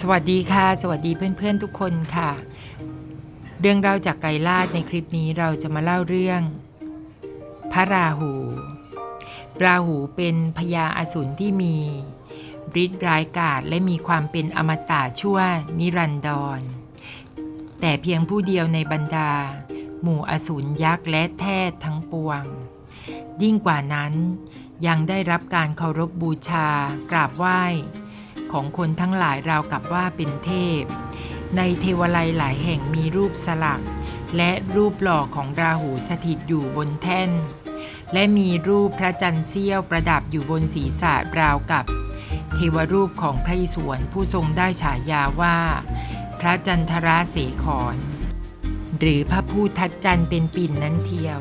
สวัสดีค่ะ สวัสดีเพื่อนๆทุกคนค่ะ เรื่องเล่าจากไกลาดในคลิปนี้เราจะมาเล่าเรื่อง พระราหู ราหูเป็นพญาอสูรที่มีฤทธิ์ร้ายกาจและมีความเป็นอมตะชั่วนิรันดร แต่เพียงผู้เดียวในบรรดา หมู่อสูรยักษ์และแทศทั้งปวง ยิ่งกว่านั้นยังได้รับการเคารพบูชากราบไหว้ ของคนทั้งหลายราวกับว่าเป็นเทพ ในเทวไลยหลายแห่งมีรูปสลัก และรูปหล่อของราหูสถิตอยู่บนแท่น และมีรูปพระจันทร์เสี้ยวประดับอยู่บนศีรษะราวกับ เทวรูปของพระอิศวรผู้ทรงได้ฉายาว่า พระจันทราเสขรหรือพระผู้ทัดจันทร์เป็นปิ่นนั้นเทียว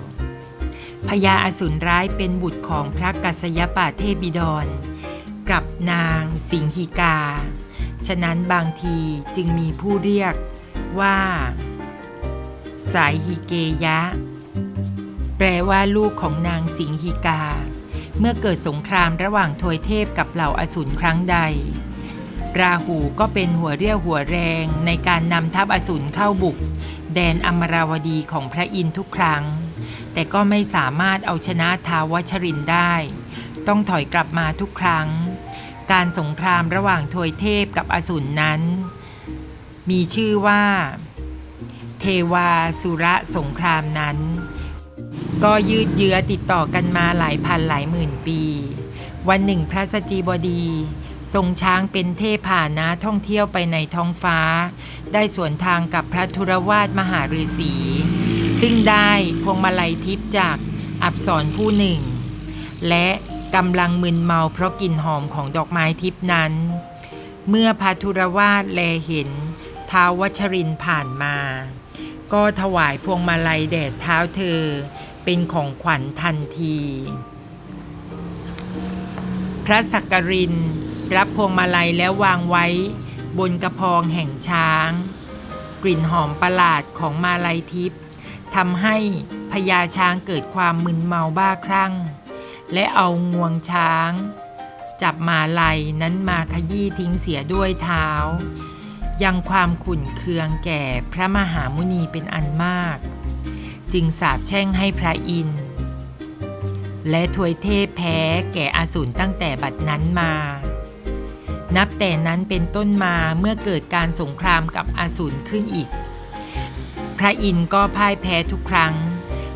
พญาอสูรร้ายเป็นบุตรของพระกัสยปะเทพบิดร กับนางสิงหิกา ฉะนั้นบางทีจึงมีผู้เรียกว่า สายหิเกยะ แปลว่าลูกของนางสิงหิกา เมื่อเกิดสงครามระหว่างทวยเทพกับเหล่าอสูรครั้งใด ราหูก็เป็นหัวเรี่ยวหัวแรงในการนำทัพอสูรเข้าบุก แดนอมราวดีของพระอินทร์ทุกครั้ง แต่ก็ไม่สามารถเอาชนะท้าวชรินได้ ต้องถอยกลับมาทุกครั้ง การสงครามระหว่างทวยเทพกับอสูรนั้น มีชื่อว่า เทวาสุระสงครามนั้น ก็ยืดเยื้อติดต่อกันมาหลายพันหลายหมื่นปี วันหนึ่งพระสจีบดี ทรงช้างเป็นเทพผ่านะท่องเที่ยวไปในท้องฟ้า ได้สวนทางกับพระธุรวาสมหาฤาษีซึ่งได้พวงมาลัยทิพย์จากอับสรผู้หนึ่ง และ กำลังมึนเมาเพราะกลิ่นหอมของดอกไม้ทิพนั้น เมื่อพระธุรวาสแลเห็นท้าววัชรินผ่านมา ก็ถวายพวงมาลัยแด่เท้าเธอ เป็นของขวัญทันที พระสักกรินรับพวงมาลัยแล้ววางไว้ บนกระพองแห่งช้าง กลิ่นหอมประหลาดของมาลัยทิพย์ทำให้พญาช้างเกิดความมึนเมาบ้าคลั่ง และเอางวงช้าง จับมาลัยนั้นมาขยี้ทิ้งเสียด้วยเท้า ยังความขุ่นเคืองแก่พระมหามุนีเป็นอันมาก จึงสาปแช่งให้พระอินทร์และทวยเทพแพ้แก่อาสูรตั้งแต่บัดนั้นมา นับแต่นั้นเป็นต้นมาเมื่อเกิดการสงครามกับอาสูรขึ้นอีก พระอินทร์ก็พ่ายแพ้ทุกครั้ง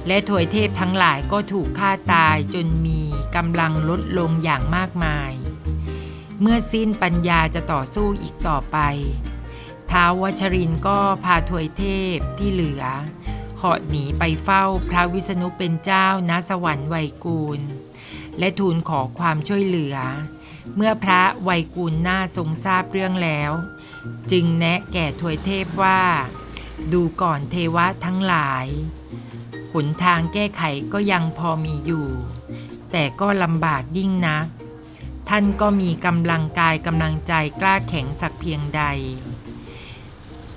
และถวยเทพทั้งหลายก็ถูกฆ่าตายจนมีกำลังลดลงอย่างมากมาย เมื่อสิ้นปัญญาจะต่อสู้อีกต่อไปท้าววชรินก็พาถวยเทพที่เหลือเหาะหนีไปเฝ้าพระวิษณุเป็นเจ้าณสวรรค์ไวยกูล และทูลขอความช่วยเหลือ เมื่อพระไวยกูลหน้าทรงทราบเรื่องแล้ว จึงแนะแก่ถวยเทพว่า ดูก่อนเทวะทั้งหลาย หนทางแก้ไขก็ยังพอมีอยู่ แต่ก็ลำบากยิ่งนัก ท่านก็มีกำลังกายกำลังใจกล้าแข็งสักเพียงใด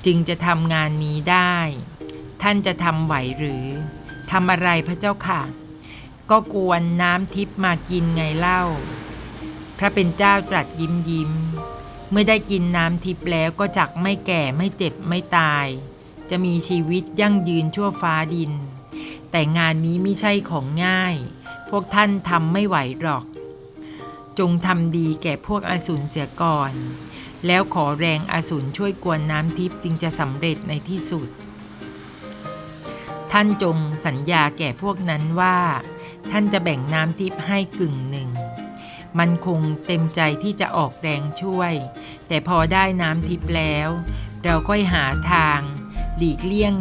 จึงจะทำงานนี้ได้ ท่านจะทำไหวหรือทำอะไรพระเจ้าค่ะ ก็กวนน้ำทิพมากินไงเล่า พระเป็นเจ้าตรัสยิ้มยิ้ม เมื่อได้กินน้ำทิพแล้วก็จักไม่แก่ไม่เจ็บไม่ตาย จะมีชีวิตยั่งยืนชั่วฟ้าดิน แต่งานนี้ไม่ใช่ของง่าย พวกท่านทำไม่ไหวหรอก จงทำดีแก่พวกอสูรเสียก่อน แล้วขอแรงอสูรช่วยกวนน้ำทิพย์จึงจะสำเร็จในที่สุด ท่านจงสัญญาแก่พวกนั้นว่า ท่านจะแบ่งน้ำทิพย์ให้กึ่งหนึ่ง มันคงเต็มใจที่จะออกแรงช่วย แต่พอได้น้ำทิพย์แล้ว เราก็หาทาง หลีกเลี่ยง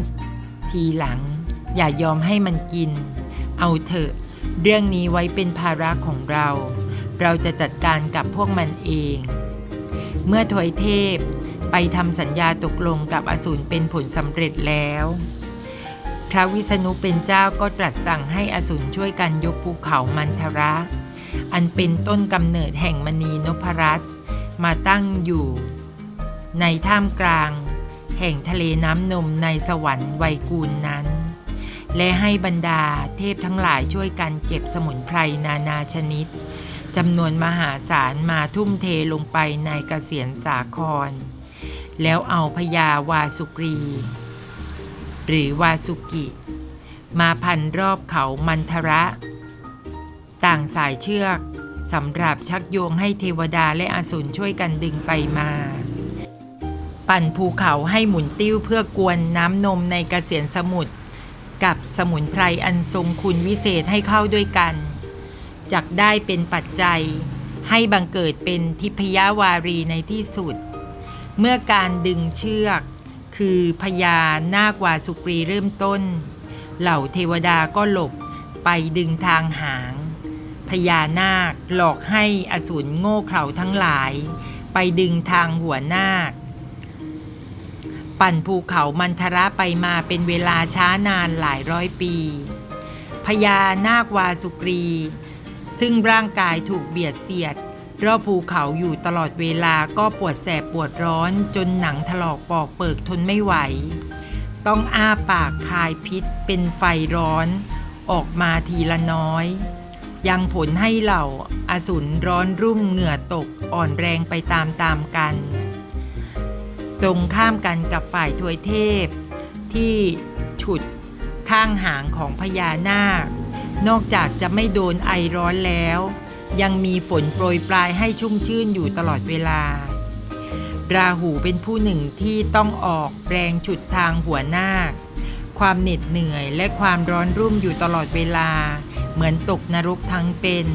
ทีหลัง อย่ายอมให้มันกิน เอาเถอะ เรื่องนี้ไว้เป็นภาระของเรา เราจะจัดการกับพวกมันเอง เมื่อถวยเทพไปทำสัญญาตกลงกับอสูรเป็นผลสำเร็จแล้ว พระวิษณุเป็นเจ้าก็ตรัสสั่งให้อสูรช่วยกันยกภูเขามันทระ อันเป็นต้นกำเนิดแห่งมณีนพรัตน์มาตั้งอยู่ ในท่ามกลาง แห่งทะเลน้ำนมในสวรรค์ไวยกูลนั้น และให้บรรดาเทพทั้งหลายช่วยกันเก็บสมุนไพรนานาชนิดจำนวนมหาศาลมาทุ่มเทลงไปในกเกษียนสาคร แล้วเอาพญาวาสุกรี หรือวาสุกิ มาพันรอบเขามันทระ ต่างสายเชือกสำหรับชักโยงให้เทวดาและอสูรช่วยกันดึงไปมา ปั่นภูเขาให้หมุนติ้วเพื่อกวนน้ำนมในกเกษียนสมุทร กับสมุนไพรอันทรงคุณวิเศษให้เข้าด้วยกันจักได้เป็นปัจจัย ให้บังเกิดเป็นทิพยวารีในที่สุด เมื่อการดึงเชือก คือพญานาควาสุกรีเริ่มต้น เหล่าเทวดาก็หลบไปดึงทางหาง พญานาคหลอกให้อสูรโง่เขลาทั้งหลาย ไปดึงทางหัวนาค ปั่นภูเขามันทระไปมาเป็นเวลาช้านานหลายร้อยปีพญานาควาสุกรี ซึ่งร่างกายถูกเบียดเสียด รอบภูเขาอยู่ตลอดเวลาก็ปวดแสบปวดร้อนจนหนังถลอกปอกเปิกทนไม่ไหว ต้องอ้าปากคายพิษเป็นไฟร้อน ออกมาทีละน้อย ยังผลให้เหล่าอสูรร้อนรุ่มเหงื่อตกอ่อนแรงไปตามๆกัน ตรงข้ามกันกับฝ่ายทวยเทพ ที่ฉุดข้างหางของพญานาคนอกจากจะไม่โดนไอร้อนแล้ว ยังมีฝนโปรยปลายให้ชุ่มชื่นอยู่ตลอดเวลา ราหูเป็นผู้หนึ่งที่ต้องออกแรงฉุดทางหัวนาค ความเหน็ดเหนื่อยและความร้อนรุ่มอยู่ตลอดเวลา เหมือนตกนรกทั้งเป็น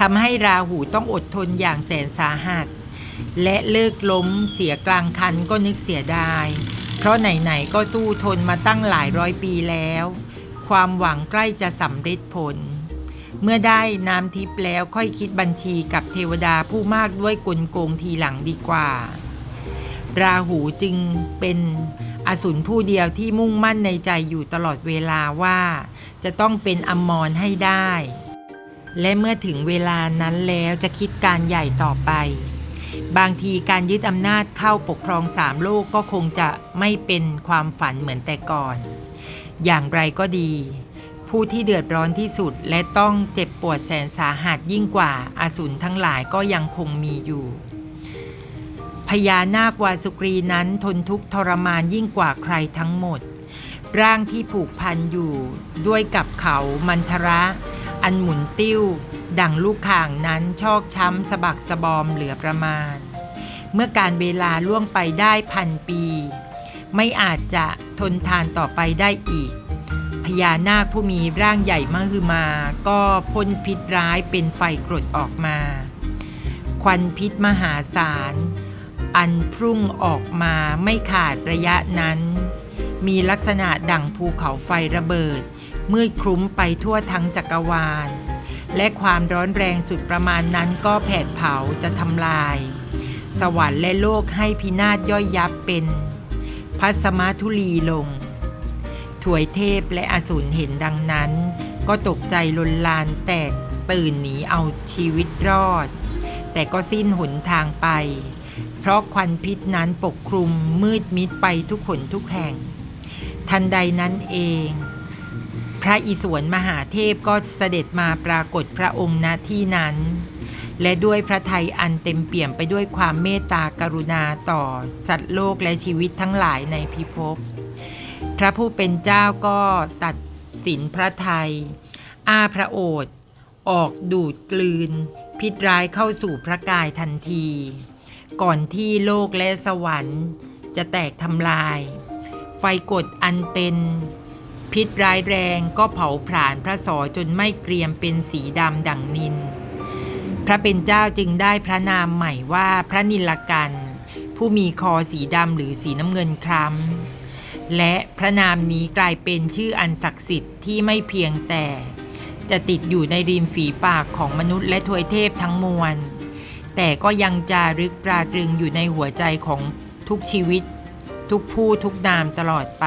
ทำให้ราหูต้องอดทนอย่างแสนสาหัส และเลิกล้มเสียกลางคันก็นึกเสียดาย เพราะไหนๆก็สู้ทนมาตั้งหลายร้อยปีแล้ว ความหวังใกล้จะสำเร็จผล เมื่อได้น้ำทิพย์แล้วค่อยคิดบัญชีกับเทวดาผู้มากด้วยกลโกงทีหลังดีกว่า ราหูจึงเป็นอสูรผู้เดียวที่มุ่งมั่นในใจอยู่ตลอดเวลาว่า จะต้องเป็นอมรให้ได้ และเมื่อถึงเวลานั้นแล้วจะคิดการใหญ่ต่อไป บางทีการยึดอำนาจเข้าปกครองสามโลกก็คงจะไม่เป็นความฝันเหมือนแต่ก่อน อย่างไรก็ดี ผู้ที่เดือดร้อนที่สุดและต้องเจ็บปวดแสนสาหัสยิ่งกว่าอาสูรทั้งหลายก็ยังคงมีอยู่พญานาควาสุกรีนั้นทนทุกข์ทรมานยิ่งกว่าใครทั้งหมด ร่างที่ผูกพันอยู่ด้วยกับเขามันทระ อันหมุนติ้ว ดังลูกข่างนั้นชอกช้ำสะบักสะบอมเหลือประมาณ เมื่อการเวลาล่วงไปได้พันปี ไม่อาจจะทนทานต่อไปได้อีก พญานาคผู้มีร่างใหญ่มหึมา ก็พ่นพิษร้ายเป็นไฟกรดออกมา ควันพิษมหาศาล อันพุ่งออกมาไม่ขาดระยะนั้น มีลักษณะดั่งภูเขาไฟระเบิด มืดคลุ้มไปทั่วทั้งจักรวาล และความร้อนแรงสุดประมาณนั้นก็แผดเผาจะทำลาย สวรรค์และโลกให้พินาศย่อยยับเป็นพัสมาทุลีลง ถวยเทพและอสูรเห็นดังนั้น ก็ตกใจลนลานแตกตื่นหนีเอาชีวิตรอด แต่ก็สิ้นหนทางไป เพราะควันพิษนั้นปกคลุมมืดมิดไปทุกขนทุกแห่ง ทันใดนั้นเอง พระอิศวรมหาเทพก็เสด็จมาปรากฏพระองค์ณที่นั้น และด้วยพระทัยอันเต็มเปี่ยมไปด้วยความเมตตากรุณาต่อสัตว์โลกและชีวิตทั้งหลายในพิภพ พระผู้เป็นเจ้าก็ตัดสินพระทัยอ้าพระโอษฐ์ออกดูดกลืน พิษร้ายเข้าสู่พระกายทันที ก่อนที่โลกและสวรรค์จะแตกทำลาย ไฟกดอันเป็นพิษร้ายแรงก็เผาผลาญพระสอจนไม่เกรียมเป็นสีดำดั่งนิน พระเป็นเจ้าจึงได้พระนามใหม่ว่าพระนิลกัน ผู้มีคอสีดำหรือสีน้ำเงินคล้ำและพระนามนี้กลายเป็นชื่ออันศักดิ์สิทธิ์ที่ไม่เพียงแต่ จะติดอยู่ในริมฝีปากของมนุษย์และทวยเทพทั้งมวล แต่ก็ยังจารึกปราตรึงอยู่ในหัวใจของทุกชีวิต ทุกผู้ทุกนามตลอดไป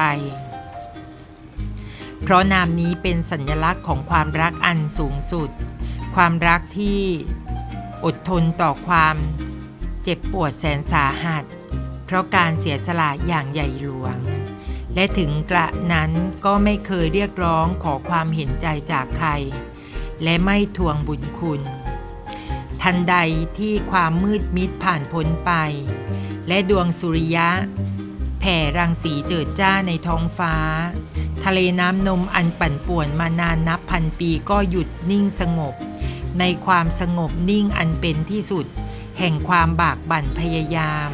เพราะนามนี้เป็นสัญลักษณ์ของความรักอันสูงสุด ความรักที่ อดทนต่อความเจ็บปวดแสนสาหัส เพราะการเสียสละอย่างใหญ่หลวง และถึงกระนั้นก็ไม่เคยเรียกร้องขอความเห็นใจจากใคร และไม่ทวงบุญคุณ ทันใดที่ความมืดมิดผ่านพ้นไป และดวงสุริยะ แผ่รังสีเจิดจ้าในท้องฟ้า ทะเลน้ำนมอันปั่นป่วนมานานนับพันปีก็หยุดนิ่งสงบ ในความสงบนิ่งอันเป็นที่สุด แห่งความบากบั่นพยายาม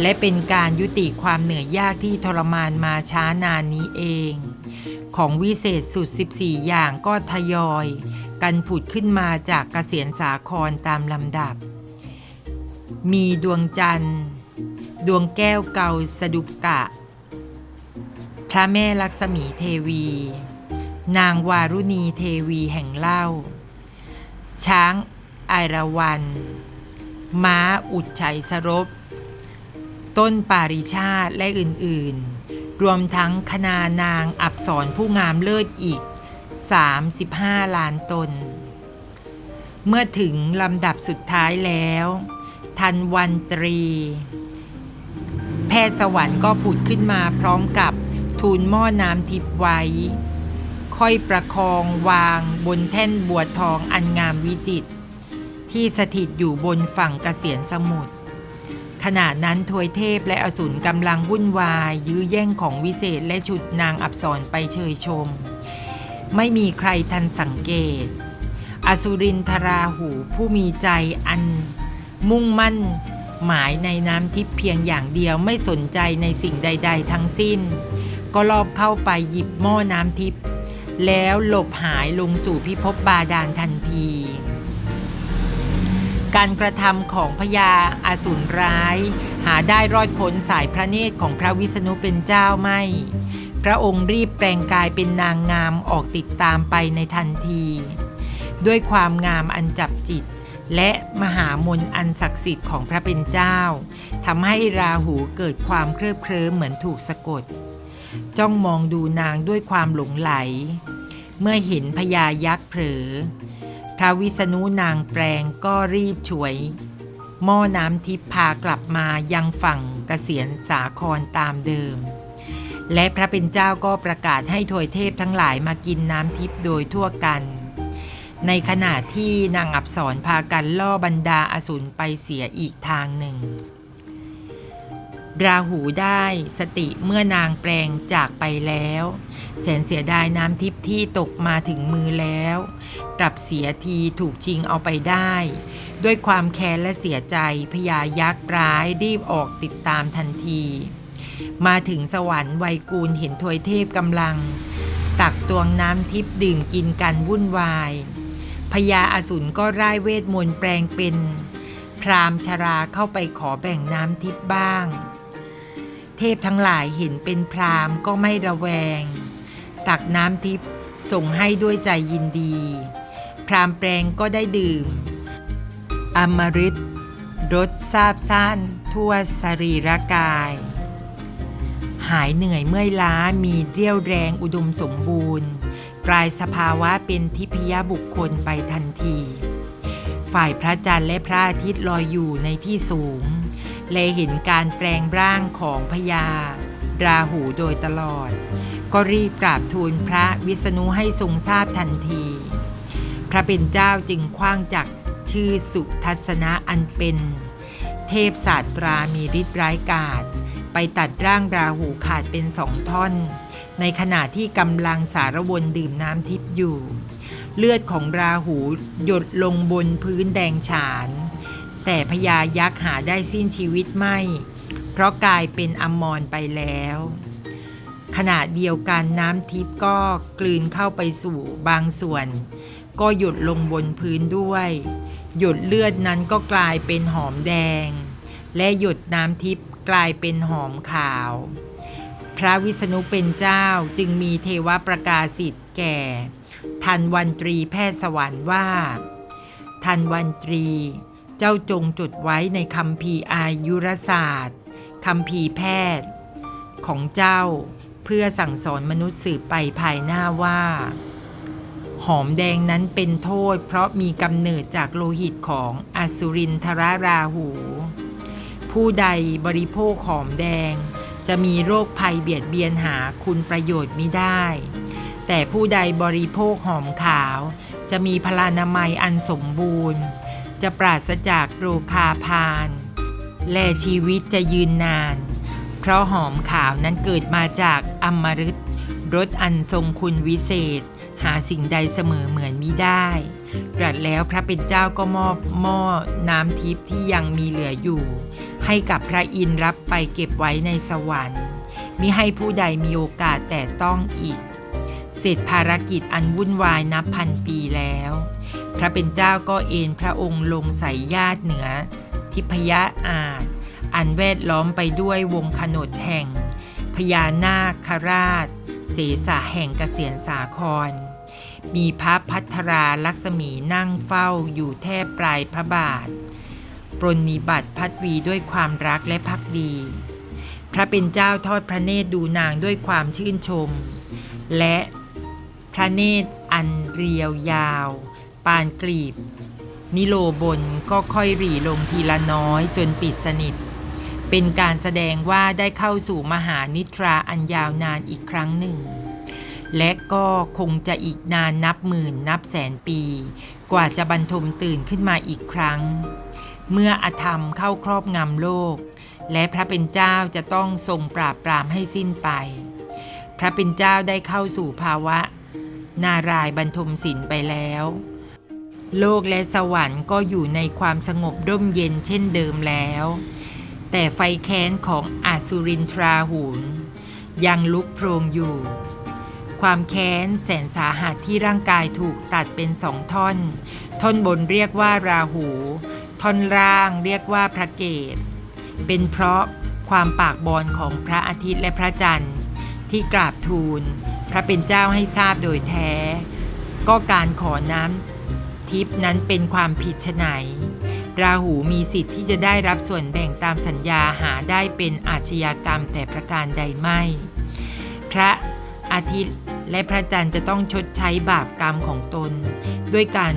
และเป็นการยุติความเหนื่อยยากที่ทรมานมาช้านานนี้เอง ของวิเศษสุด 14 อย่างก็ทยอย กันผุดขึ้นมาจากเกษียนสาครตามลำดับ มีดวงจันทร์ ดวงแก้วเกาสดุกกะ พระแม่ลักษมีเทวี นางวารุณีเทวีแห่งเล่า ช้างไอราวัน ม้าอุดชัยสรบต้นปาริชาติและอื่นๆ รวมทั้งคณานางอับสรผู้งามเลิศอีก 35 ล้านตน เมื่อถึงลำดับสุดท้ายแล้ว ทันวันตรี แพทย์สวรรค์ก็ผุดขึ้นมาพร้อมกับทูลหม้อน้ำทิพไว้ ค่อยประคองวางบนแท่นบัวทองอันงามวิจิตรที่สถิตอยู่บนฝั่งเกษียณสมุทรขณะนั้นทวยเทพและอสูรกำลังวุ่นวาย ยื้อแย่งของวิเศษและฉุดนางอับสรไปเชยชม ไม่มีใครทันสังเกต อสุรินทราหูผู้มีใจอันมุ่งมั่น หมายในน้ำทิพย์เพียงอย่างเดียวไม่สนใจในสิ่งใด ๆ ทั้งสิ้น ก็ลอบเข้าไปหยิบหม้อน้ำทิพย์ แล้วหลบหายลงสู่พิภพบาดาลทันที การกระทำของพญาอาสูรร้าย หาได้รอดพ้นสายพระเนตรของพระวิษณุเป็นเจ้าไม่ พระองค์รีบแปลงกายเป็นนางงามออกติดตามไปในทันที ด้วยความงามอันจับจิตและมหามนอันศักดิ์สิทธิ์ของพระเป็นเจ้าทำให้ราหูเกิดความเคลิบเคลิ้มเหมือนถูกสะกด จ้องมองดูนางด้วยความหลงไหล เมื่อเห็นพญายักษ์เผลอ พระวิษณุนางแปลงก็รีบช่วย หม้อน้ำทิพพากลับมายังฝั่งกเกษียณสาครตามเดิม และพระเป็นเจ้าก็ประกาศให้ถวยเทพทั้งหลายมากินน้ำทิพย์โดยทั่วกัน ในขณะที่นางอับสรพากันล่อบรรดาอสูรไปเสียอีกทางหนึ่ง ราหูได้สติเมื่อนางแปลงจากไปแล้ว แสนเสียดายน้ำทิพย์ที่ตกมาถึงมือแล้ว กลับเสียทีถูกชิงเอาไปได้ ด้วยความแค้นและเสียใจพญายักษ์ร้ายรีบออกติดตามทันที มาถึงสวรรค์ไวยกูลเห็นทวยเทพกำลัง ตักตวงน้ำทิพย์ดื่มกินกันวุ่นวายพญาอสูรก็ร่ายเวทมนต์แปลงเป็น พรามชราเข้าไปขอแบ่งน้ำทิพย์บ้าง เทพทั้งหลายเห็นเป็นพรามก็ไม่ระแวง ตักน้ำทิพย์ส่งให้ด้วยใจยินดี พรามแปลงก็ได้ดื่ม อมฤตรสซาบซ่านทั่วสรีระกาย หายเหนื่อยเมื่อยล้ามีเรี่ยวแรงอุดมสมบูรณ์ กลายสภาวะเป็นทิพยบุคคลไปทันที ฝ่ายพระจันทร์และพระอาทิตย์ลอยอยู่ในที่สูง และเห็นการแปลงร่างของพญาราหูโดยตลอด ก็รีบกราบทูลพระวิษณุให้ทรงทราบทันที พระเป็นเจ้าจึงคว้างจักชื่อสุทัศนะอันเป็น เทพศาสตรามีฤทธิ์ร้ายกาจไปตัดร่างราหูขาดเป็นสองท่อน ในขณะที่กำลังสารวนดื่มน้ำทิพย์อยู่ เลือดของราหูหยดลงบนพื้นแดงฉาน แต่พญายักษ์หาได้สิ้นชีวิตไม่ เพราะกลายเป็นอมรไปแล้ว ขณะเดียวกันน้ำทิพย์ก็กลืนเข้าไปสู่บางส่วน ก็หยดลงบนพื้นด้วย หยดเลือดนั้นก็กลายเป็นหอมแดง และหยดน้ำทิพย์กลายเป็นหอมขาว พระวิษณุเป็นเจ้าจึงมีเทวประกาศสิทธิ์แก่ ทันวันตรีแพทย์สวรรค์ว่า ทันวันตรี เจ้าจงจดไว้ในคำพีอายุรศาสตร์คำพีแพทย์ ของเจ้าเพื่อสั่งสอนมนุษย์สืบไปภายหน้าว่า หอมแดงนั้นเป็นโทษ เพราะมีกำเนิดจากโลหิตของอสุรินทราราหู ผู้ใดบริโภคหอมแดง จะมีโรคภัยเบียดเบียนหาคุณประโยชน์มิได้ แต่ผู้ใดบริโภคหอมขาว จะมีพลานามัยอันสมบูรณ์ จะปราศจากโรคาพาน และชีวิตจะยืนนาน เพราะหอมขาวนั้นเกิดมาจากอมฤตรสอันทรงคุณวิเศษ หาสิ่งใดเสมอเหมือนมิได้ตรัสแล้วพระเป็นเจ้าก็มอบหม้อน้ำทิพย์ที่ยังมีเหลืออยู่ ให้กับพระอินทร์รับไปเก็บไว้ในสวรรค์มิให้ผู้ใดมีโอกาสแต่ต้องอีก เสร็จภารกิจอันวุ่นวายนับพันปีแล้ว พระเป็นเจ้าก็เอนพระองค์ลงใส่ญาติเหนือ ทิพยะอาจ อันแวดล้อมไปด้วยวงขนดแห่ง พญานาคราช เสสะแห่งเกษียณสาคร มีพระพัทราลักษมีนั่งเฝ้าอยู่แทบปลายพระบาท ปรนนิบัติพัดวีด้วยความรักและพักดี พระเป็นเจ้าทอดพระเนตรดูนางด้วยความชื่นชม และพระเนตรอันเรียวยาว ปานกลีบ นิโลบนก็ค่อยหรี่ลงทีละน้อยจนปิดสนิท เป็นการแสดงว่าได้เข้าสู่มหานิทราอันยาวนานอีกครั้งหนึ่ง และก็คงจะอีกนานนับหมื่นนับแสนปี กว่าจะบรรทมตื่นขึ้นมาอีกครั้ง เมื่ออธรรมเข้าครอบงำโลก และพระเป็นเจ้าจะต้องทรงปราบปรามให้สิ้นไป พระเป็นเจ้าได้เข้าสู่ภาวะนารายบรรทมศิลไปแล้ว โลกและสวรรค์ก็อยู่ในความสงบร่มเย็นเช่นเดิมแล้ว แต่ไฟแค้นของอาสุรินทราหูนยังลุกโพรงอยู่ ความแค้นแสนสาหัสที่ร่างกายถูกตัดเป็นสองท่อน ท่อนบนเรียกว่าราหู ท่อนล่างเรียกว่าพระเกตเป็นเพราะความปากบอลของพระอาทิตย์และพระจันทร์ ที่กราบทูล พระเป็นเจ้าให้ทราบโดยแท้ ก็การขอน้ำ ทิพนั้นเป็นความผิดไฉนราหูมีสิทธิ์ที่จะได้รับส่วนแบ่งตามสัญญาหาได้เป็นอาชญากรรมแต่ประการใดไม่ พระอาทิตย์และพระจันทร์จะต้องชดใช้บาปกรรมของตน ด้วยการ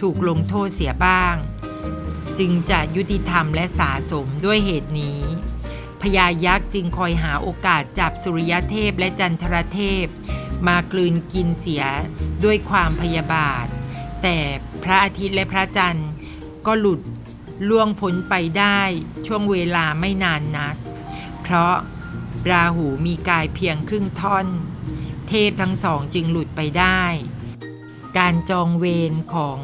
ถูกลงโทษเสียบ้าง จึงจะยุติธรรมและสาสมด้วยเหตุนี้พญายักษ์จึงคอยหาโอกาสจับสุริยเทพและจันทรเทพ มากลืนกินเสียด้วยความพยาบาท แต่พระอาทิตย์และพระจันทร์ก็หลุดล่วงพ้นไปได้ช่วงเวลาไม่นานนัก เพราะราหูมีกายเพียงครึ่งท่อน เทพทั้งสองจึงหลุดไปได้ การจองเวรของ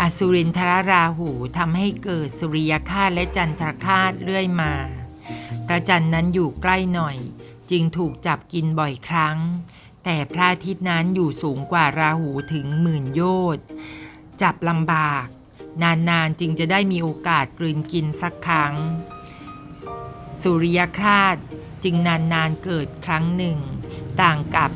อสุรินทรราหูทำให้เกิดสุริยคาตและจันทรคาตเรื่อยมา พระจันทร์นั้นอยู่ใกล้หน่อย จึงถูกจับกินบ่อยครั้ง แต่พระอาทิตย์นั้นอยู่สูงกว่าราหูถึงหมื่นโยชน์จับลำบาก นานๆจึงจะได้มีโอกาสกลืนกินสักครั้ง สุริยคราตจึงนานๆเกิดครั้งหนึ่ง ต่างกับ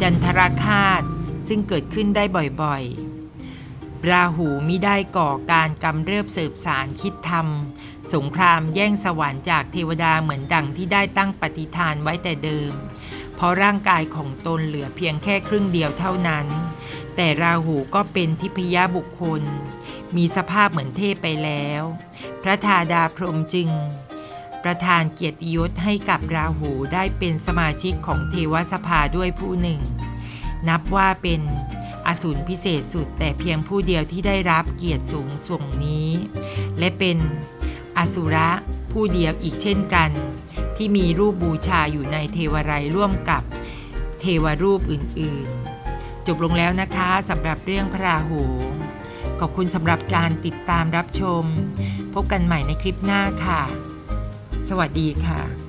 จันทรคาตซึ่งเกิดขึ้นได้บ่อยๆ ราหูมิได้ก่อการกำเริบเสบสารคิดทำสงครามแย่งสวรรค์จากเทวดาเหมือนดังที่ได้ตั้งปฏิฐานไว้แต่เดิม ราะร่างกายของตนเหลือเพียงแค่ครึ่งเดียวเท่านั้น แต่ราหูก็เป็นทิพยบุคคล มีสภาพเหมือนเทพไปแล้ว พระธาดาพรหมจึง ประธานเกียรติยศให้กับราหูได้เป็นสมาชิกของเทวสภาด้วยผู้หนึ่ง นับว่าเป็นอสูรพิเศษสุดแต่เพียงผู้เดียวที่ได้รับเกียรติสูงส่งนี้ และเป็นอสุระผู้เดียวอีกเช่นกัน ที่มีรูปบูชาอยู่ในเทวไรร่วมกับเทวรูปอื่นๆ จบลงแล้วนะคะสำหรับเรื่องพระราหูขอบคุณสำหรับการติดตามรับชม พบกันใหม่ในคลิปหน้าค่ะ สวัสดีค่ะ